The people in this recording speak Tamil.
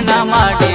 மನ ಮಾಡಿ